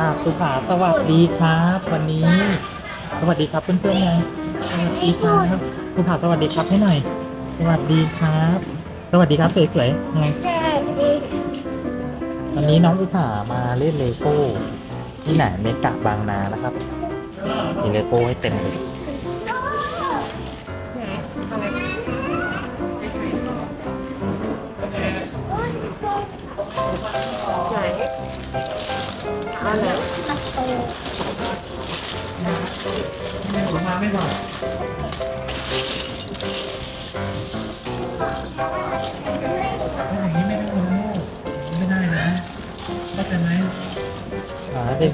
อะสุภาสวัสดีครับ วันนี้ สวัสดีครับเพื่อนๆไงสวัสดีครับสุภาสวัสดีครับให้หน่อย สวัสดีครับ สวัสดีครับสวยๆไงวันนี้น้องอุภามาเล่นเลโก้ที่ไหนเมกะบางนานะครับมีเลโก้ให้เต็มเลย มาไม่บอกอย่างนี้ไม่ได้นะลูกไม่ได้นะเข้าใจไหมอ่าเด็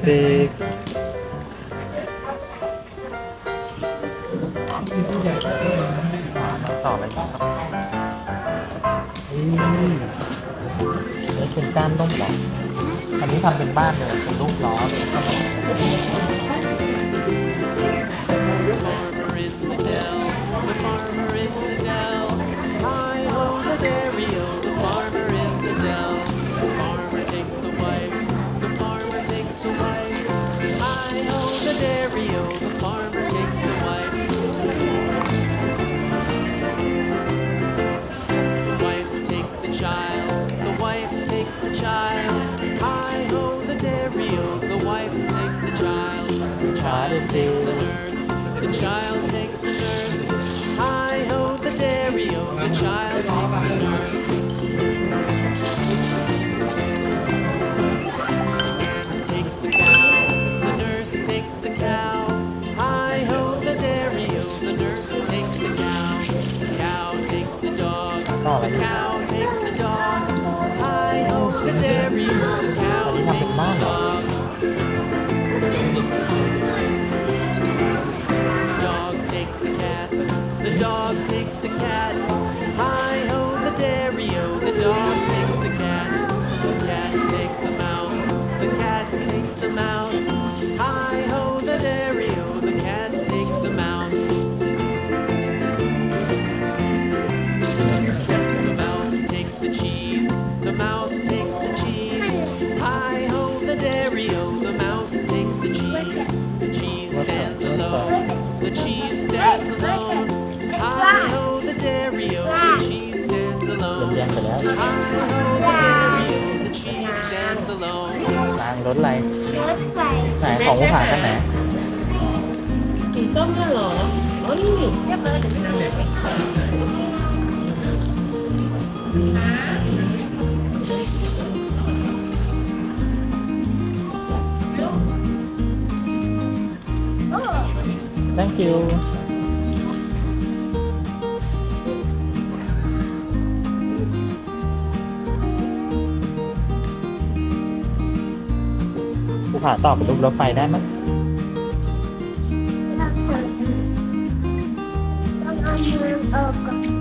กๆผู้ใหญ่มาต่อเลยครับอืมนี่เป็นก้านร่มเหรอ อันนี้ทำเป็นบ้านเลยเป็นรูปล้อเลย dog takes the cat. Hi ho, the dairy-o. The รถอะไรไหนของผู้ผ่านกันไหนสีส้มนั่นเหรออ๋อนี่นี่เรียบเลยเดี๋ยวไปทำเลย thank you ผ่าต่อเป็นรูรถไฟได้ไหมต้องเอามือออกก่อน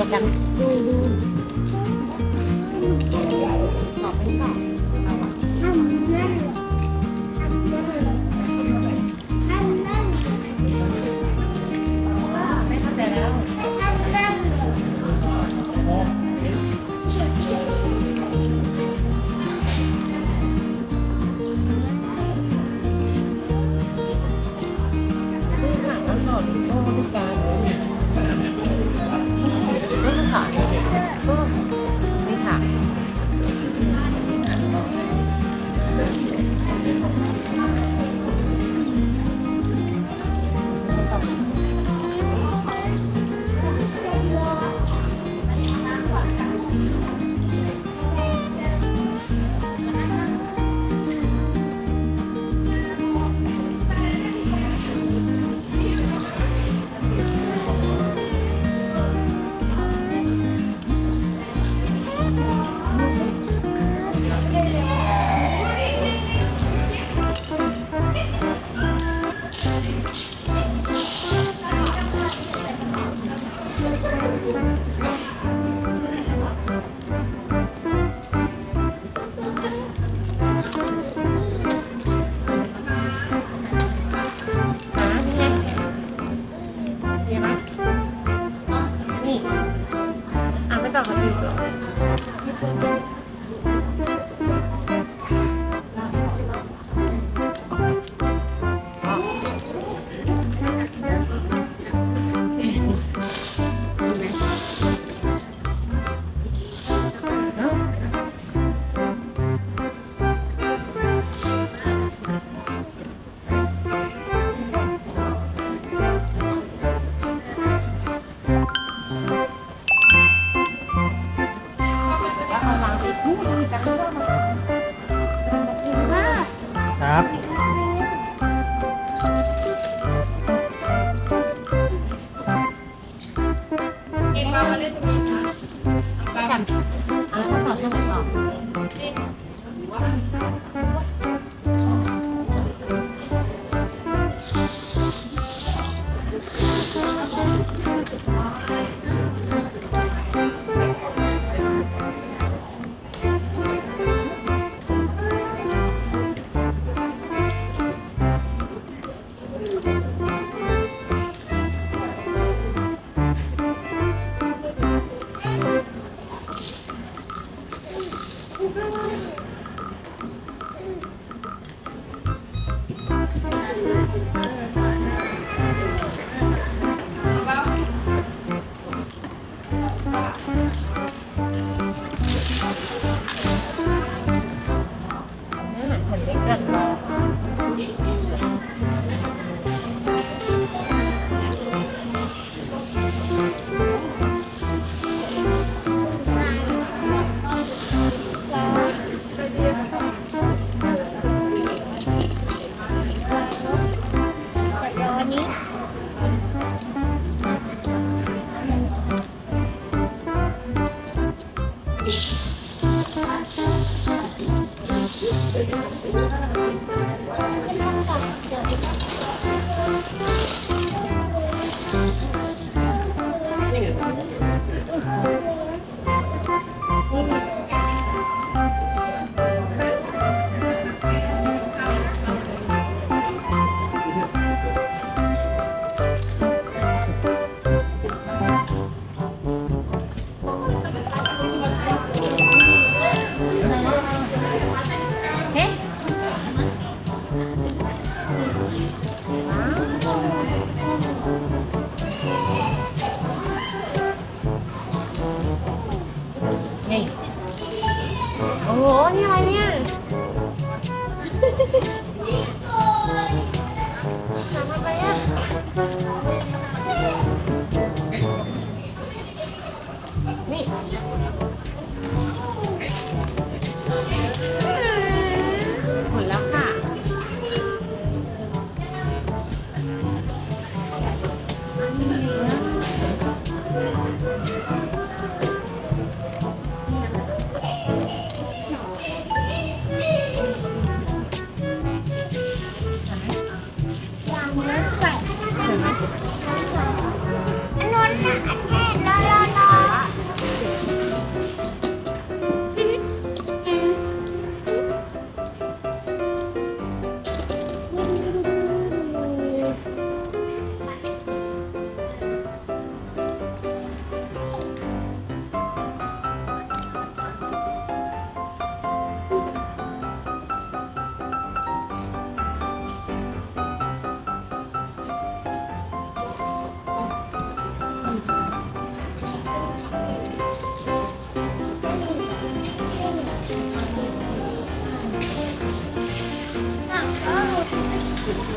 เดียวกั 大绿的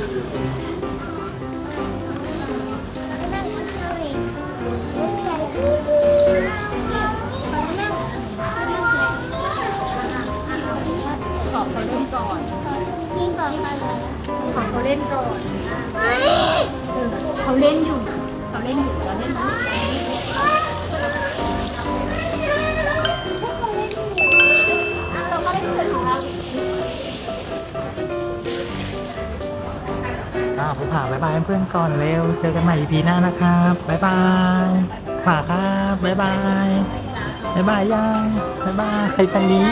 ขอเขาเล่นก่อนกินก่อนกันเลยขอเขาเล่นก่อน เฮ้ย เขาเล่นอยู่ เขาเล่นอยู่แล้วเล่นนะ ภูผาบายบายเพื่อนก่อนเร็ว เจอกันใหม่ EP หน้านะครับบายบายผาครับบายบายบายบายยังบายบายทางนี้